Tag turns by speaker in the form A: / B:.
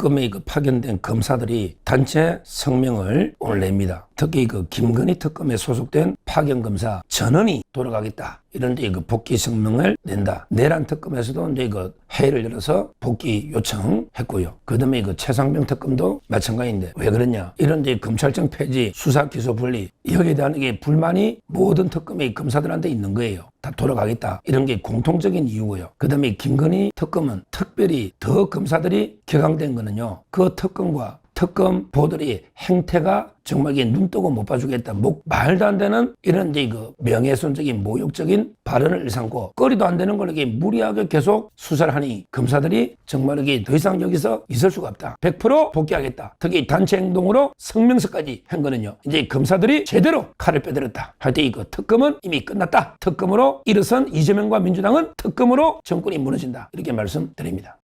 A: 특검에 그 파견된 검사들이 단체 성명을 오늘 냅니다. 특히 그 김건희 특검에 소속된 파견 검사 전원이 돌아가겠다. 이런 데그 복귀 성명을 낸다. 내란 특검에서도 이제 그 회의를 열어서 복귀 요청했고요. 그다음에 그 최상병 특검도 마찬가지인데 왜 그러냐? 이런 데 검찰청 폐지, 수사 기소 분리 여기에 대한 이게 불만이 모든 특검의 검사들한테 있는 거예요. 다 돌아가겠다. 이런 게 공통적인 이유고요. 그 다음에 김건희 특검은 특별히 더 검사들이 격앙된 거는요. 그 특검과 특검 보들이 행태가 정말 눈 뜨고 못 봐주겠다. 뭐 말도 안 되는 이런 그 명예훼손적인 모욕적인 발언을 일삼고 거리도 안 되는 걸 이게 무리하게 계속 수사를 하니 검사들이 정말 이게 더 이상 여기서 있을 수가 없다. 100% 복귀하겠다. 특히 단체 행동으로 성명서까지 한 거는요. 이제 검사들이 제대로 칼을 빼들었다. 하여튼 이거 특검은 이미 끝났다. 특검으로 일어선 이재명과 민주당은 특검으로 정권이 무너진다. 이렇게 말씀드립니다.